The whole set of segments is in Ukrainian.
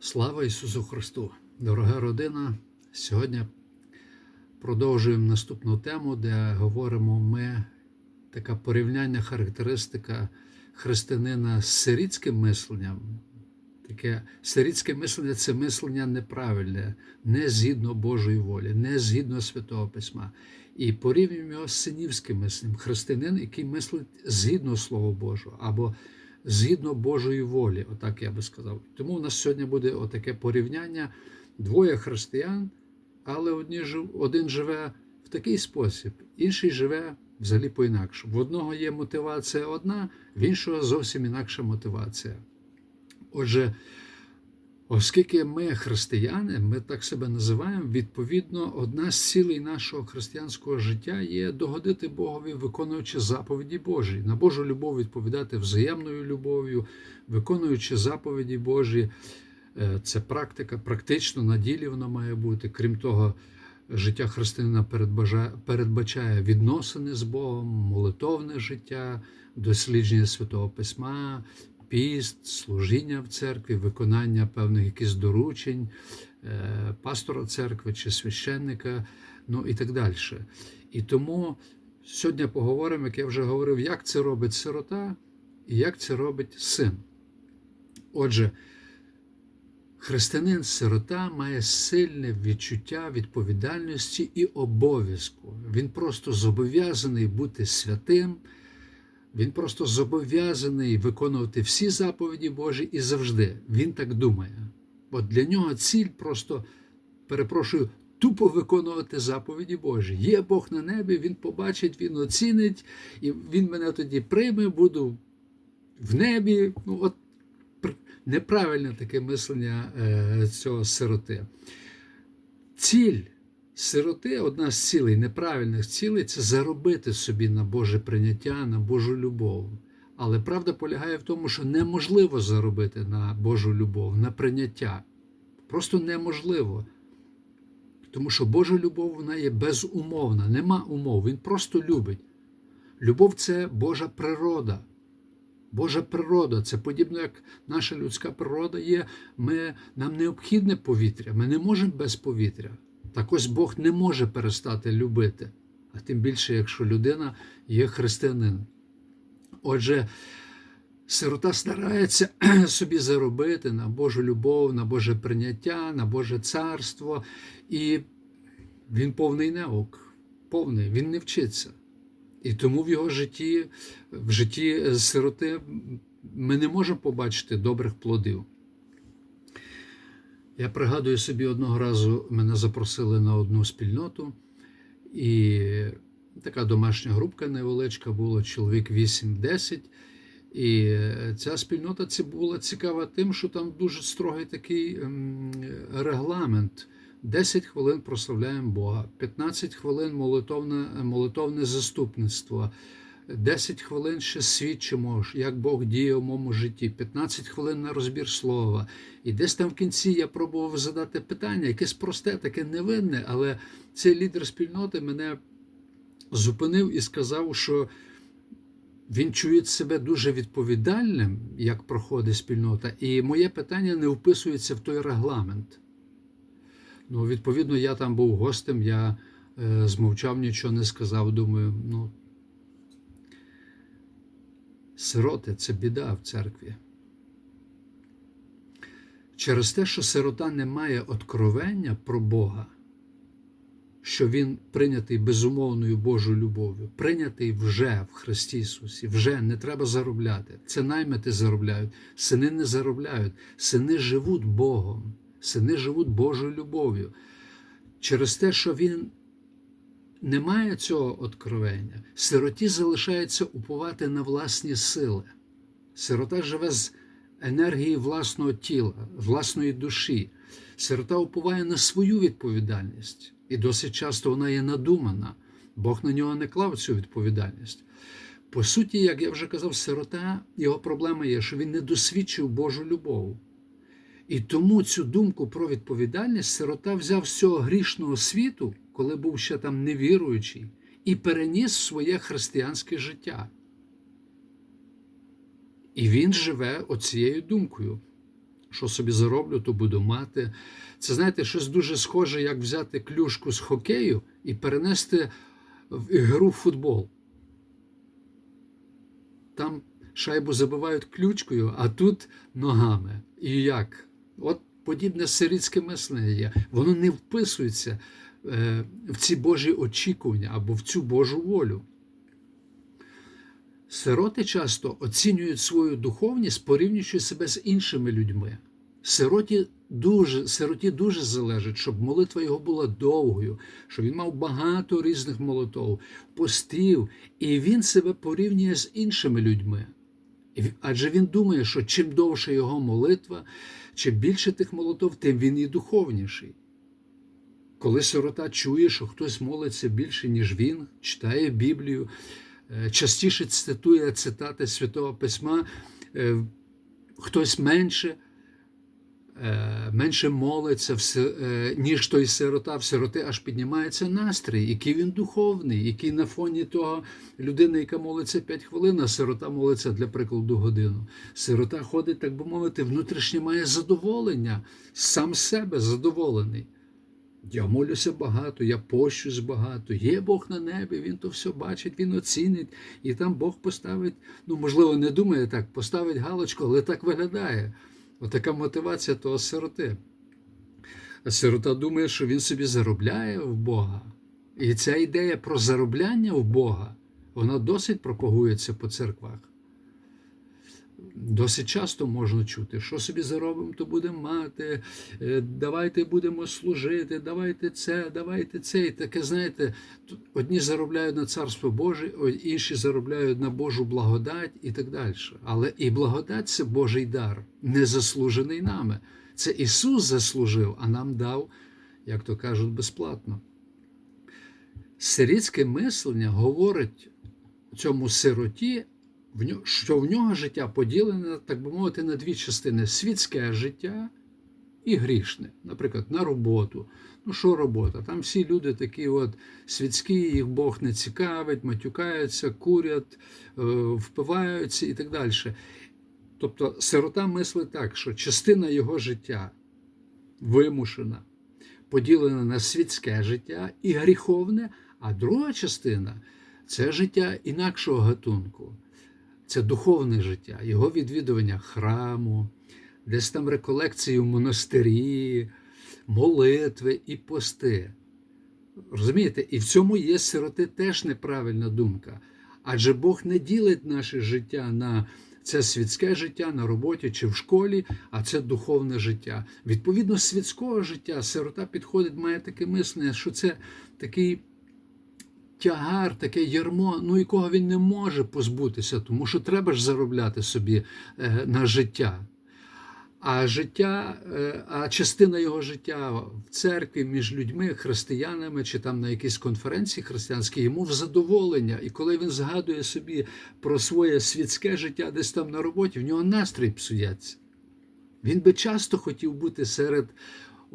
Слава Ісусу Христу! Дорога родина! Сьогодні продовжуємо наступну тему, де говоримо ми така порівняння, характеристика християнина з сирітським мисленням. Таке сирітське мислення це мислення неправильне, не згідно Божої волі, не згідно Святого Письма. І порівнюємо його з синівським мисленням. Християнин, який мислить згідно Слова Божого, або згідно Божої волі, отак я би сказав. Тому у нас сьогодні буде отаке порівняння двоє християн, але одні, один живе в такий спосіб, інший живе взагалі по інакше. В одного є мотивація одна, в іншого зовсім інакша мотивація. Отже, оскільки ми християни, ми так себе називаємо, відповідно, одна з цілей нашого християнського життя є догодити Богові, виконуючи заповіді Божі. На Божу любов відповідати взаємною любов'ю, виконуючи заповіді Божі. Е, Це практика, практично на ділі воно має бути. Крім того, життя християнина передбачає відносини з Богом, молитовне життя, дослідження Святого Письма, піст, служіння в церкві, виконання певних якихось доручень е, пастора церкви чи священника, ну і так далі. І тому сьогодні поговоримо, як я вже говорив, як це робить сирота і як це робить син. Отже, християнин-сирота має сильне відчуття відповідальності і обов'язку. Він просто зобов'язаний бути святим. Він просто зобов'язаний виконувати всі заповіді Божі і завжди. Він так думає. От для нього ціль просто, перепрошую, тупо виконувати заповіді Божі. Є Бог на небі, він побачить, він оцінить, і він мене тоді прийме, буду в небі. Ну, от неправильне таке мислення е, цього сироти. Ціль сироти, одна з цілей, неправильних цілей, це заробити собі на Боже прийняття, на Божу любов. Але правда полягає в тому, що неможливо заробити на Божу любов, на прийняття. Просто неможливо. Тому що Божа любов вона є безумовна, нема умов. Він просто любить. Любов це Божа природа. Божа природа, це подібно, як наша людська природа є. Ми, нам необхідне повітря, ми не можемо без повітря. Так ось Бог не може перестати любити, а тим більше, якщо людина є християнин. Отже, сирота старається собі заробити на Божу любов, на Боже прийняття, на Боже царство, і він повний неук, повний, він не вчиться. І тому в його житті, в житті сироти, ми не можемо побачити добрих плодів. Я пригадую собі одного разу мене запросили на одну спільноту, і така домашня групка невеличка була, чоловік 8-10. І ця спільнота це була цікава тим, що там дуже строгий такий ем, регламент. 10 хвилин прославляємо Бога, 15 хвилин молитовне, молитовне заступництво, 10 хвилин ще свідчимо, як Бог діє у моєму житті, 15 хвилин на розбір слова. І десь там в кінці я пробував задати питання, якесь просте, таке невинне, але цей лідер спільноти мене зупинив і сказав, що він чує себе дуже відповідальним, як проходить спільнота, і моє питання не вписується в той регламент. Ну, відповідно, я там був гостем, я е, змовчав, нічого не сказав. Думаю, ну, сироти це біда в церкві. Через те, що сирота не має откровення про Бога, що він прийнятий безумовною Божою любов'ю, прийнятий вже в Христі Ісусі, вже не треба заробляти. Це наймити заробляють, сини не заробляють, сини живуть Богом, сини живуть Божою любов'ю. Через те, що він не має цього откровення, сироті залишається уповати на власні сили. Сирота живе з енергії власного тіла, власної душі. Сирота уповає на свою відповідальність. І досить часто вона є надумана. Бог на нього не клав цю відповідальність. По суті, як я вже казав, сирота, його проблема є, що він не досвідчив Божу любов. І тому цю думку про відповідальність сирота взяв з цього грішного світу, коли був ще там невіруючий, і переніс своє християнське життя. І він живе оцією думкою, Що собі зароблю, то буду мати. Це знаєте, щось дуже схоже, як взяти клюшку з хокею і перенести в ігру в футбол. Там шайбу забивають ключкою, а тут ногами. І як? От подібне сирітське мислення є. Воно не вписується в ці Божі очікування або в цю Божу волю. Сироти часто оцінюють свою духовність, порівнюючи себе з іншими людьми. Сироті дуже, сироті дуже залежить, щоб молитва його була довгою, щоб він мав багато різних молитов, постів, і він себе порівнює з іншими людьми. Адже він думає, що чим довше його молитва, чим більше тих молитов, тим він і духовніший. Коли сирота чує, що хтось молиться більше, ніж він, читає Біблію, частіше цитує цитати Святого Письма, хтось менше, менше молиться, ніж той сирота, в сироти аж піднімається настрій, який він духовний, який на фоні того людини, яка молиться 5 хвилин, а сирота молиться для прикладу годину. Сирота ходить, так би мовити, внутрішнє має задоволення, сам себе задоволений. Я молюся багато, я пощусь багато. Є Бог на небі, Він то все бачить, Він оцінить, і там Бог поставить, ну, можливо, не думає так, поставить галочку, але так виглядає. Отака мотивація того сироти. А сирота думає, що він собі заробляє в Бога. І ця ідея про заробляння в Бога, вона досить пропагується по церквах. Досить часто можна чути, що собі заробимо, то будемо мати, давайте будемо служити, давайте це, давайте це. І таке, знаєте, одні заробляють на царство Боже, інші заробляють на Божу благодать і так далі. Але і благодать це Божий дар, не заслужений нами. Це Ісус заслужив, а нам дав, як то кажуть, безплатно. Сирітське мислення говорить цьому сироті що в нього життя поділене, так би мовити, на дві частини: світське життя і грішне, наприклад, на роботу. Ну, що робота? Там всі люди такі от світські, їх Бог не цікавить, матюкаються, курять, впиваються і так далі. Тобто сирота мислить так, що частина його життя вимушена, поділена на світське життя і гріховне, а друга частина це життя інакшого гатунку це духовне життя, його відвідування храму, десь там реколекції в монастирі, молитви і пости. Розумієте? І в цьому є сироти теж неправильна думка. Адже Бог не ділить наше життя на це світське життя на роботі чи в школі, а це духовне життя. Відповідно, світського життя сирота підходить, має таке мислення, що це такий тягар, таке ярмо, ну якого він не може позбутися, тому що треба ж заробляти собі е, на життя. А життя, е, а частина його життя в церкві між людьми, християнами чи там на якійсь конференції християнській, йому в задоволення. І коли він згадує собі про своє світське життя десь там на роботі, в нього настрій псується. Він би часто хотів бути серед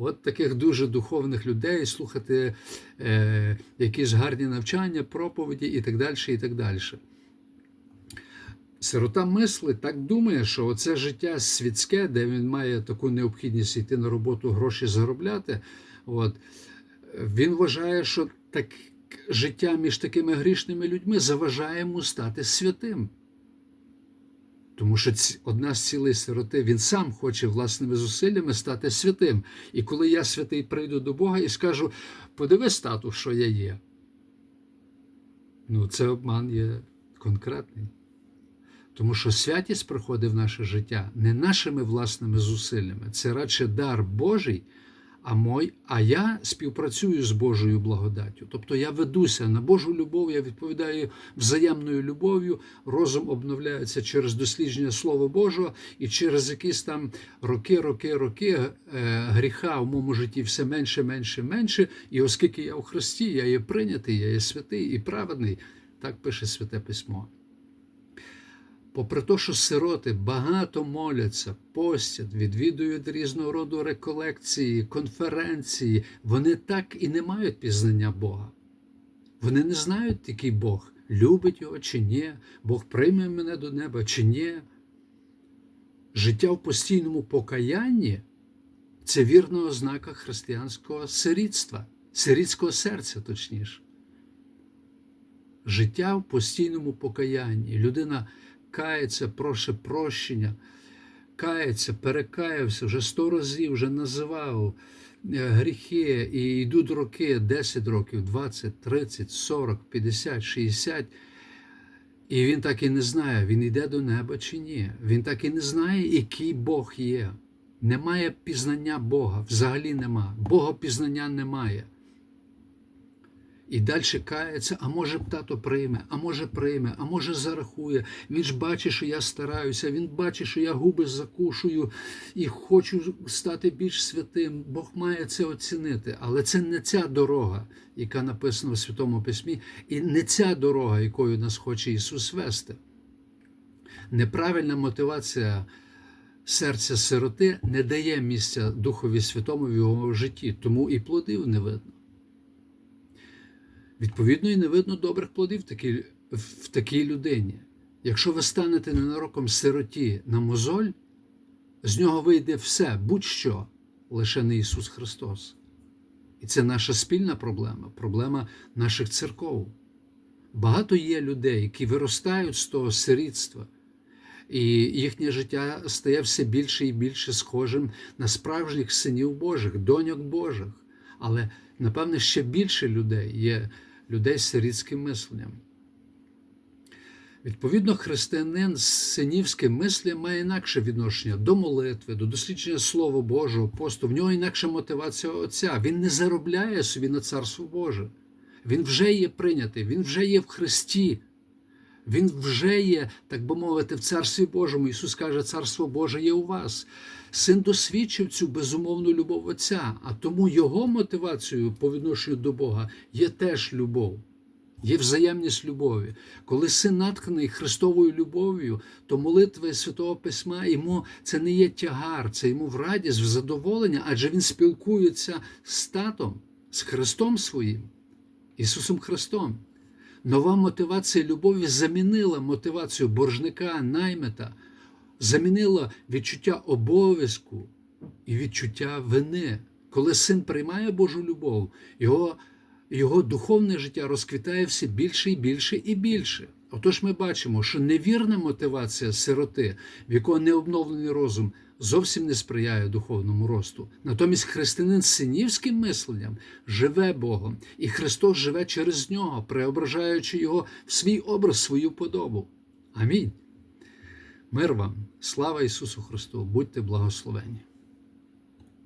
от таких дуже духовних людей, слухати е, якісь гарні навчання, проповіді і так далі. і так далі. Сирота мислить, так думає, що оце життя світське, де він має таку необхідність йти на роботу, гроші заробляти. От, Він вважає, що так життя між такими грішними людьми заважає йому стати святим. Тому що одна з цілей сироти, він сам хоче власними зусиллями стати святим. І коли я святий прийду до Бога і скажу, подиви статус, що я є. Ну, це обман є конкретний. Тому що святість приходить в наше життя не нашими власними зусиллями. Це радше дар Божий, а мой, а я співпрацюю з Божою благодаттю. Тобто я ведуся на Божу любов, я відповідаю взаємною любов'ю, розум обновляється через дослідження Слова Божого, і через якісь там роки, роки, роки е, гріха в моєму житті все менше, менше, менше. І оскільки я у Христі, я є прийнятий, я є святий і праведний, так пише Святе Письмо. Попри те, що сироти багато моляться, постять, відвідують різного роду реколекції, конференції, вони так і не мають пізнання Бога. Вони не знають, який Бог любить його чи ні, Бог прийме мене до неба чи ні. Життя в постійному покаянні це вірна ознака християнського сирітства, сирітського серця, точніше. Життя в постійному покаянні. Людина кається, проше прощення, кається, перекаявся вже сто разів, вже називав е, гріхи, і йдуть роки, 10 років, 20, 30, 40, 50, 60. І він так і не знає, він йде до неба чи ні. Він так і не знає, який Бог є. Немає пізнання Бога, взагалі нема. Бога пізнання немає. І далі кається, а може тато прийме, а може прийме, а може зарахує. Він ж бачить, що я стараюся, він бачить, що я губи закушую і хочу стати більш святим. Бог має це оцінити. Але це не ця дорога, яка написана в Святому Письмі, і не ця дорога, якою нас хоче Ісус вести. Неправильна мотивація серця сироти не дає місця Духові Святому в його житті, тому і плодів не видно. Відповідно, і не видно добрих плодів в такій, людині. Якщо ви станете ненароком сироті на мозоль, з нього вийде все, будь-що, лише не Ісус Христос. І це наша спільна проблема, проблема наших церков. Багато є людей, які виростають з того сирітства, і їхнє життя стає все більше і більше схожим на справжніх синів Божих, доньок Божих. Але, напевне, ще більше людей є людей з сирітським мисленням. Відповідно, християнин з синівським мислям має інакше відношення до молитви, до дослідження Слова Божого, посту. В нього інакша мотивація Отця. Він не заробляє собі на Царство Боже. Він вже є прийнятий, він вже є в Христі. Він вже є, так би мовити, в Царстві Божому. Ісус каже, Царство Боже є у вас. Син досвідчив цю безумовну любов Отця, а тому його мотивацією по відношенню до Бога є теж любов, є взаємність любові. Коли син натканий Христовою любов'ю, то молитви Святого Письма йому це не є тягар, це йому в радість, в задоволення, адже він спілкується з татом, з Христом своїм, Ісусом Христом. Нова мотивація любові замінила мотивацію боржника, наймета, замінила відчуття обов'язку і відчуття вини. Коли син приймає Божу любов, його, його духовне життя розквітає все більше і більше і більше. Отож ми бачимо, що невірна мотивація сироти, в якого не обновлений розум, зовсім не сприяє духовному росту. Натомість християнин з синівським мисленням живе Богом, і Христос живе через нього, преображаючи його в свій образ, свою подобу. Амінь. Мир вам, слава Ісусу Христу! Будьте благословені!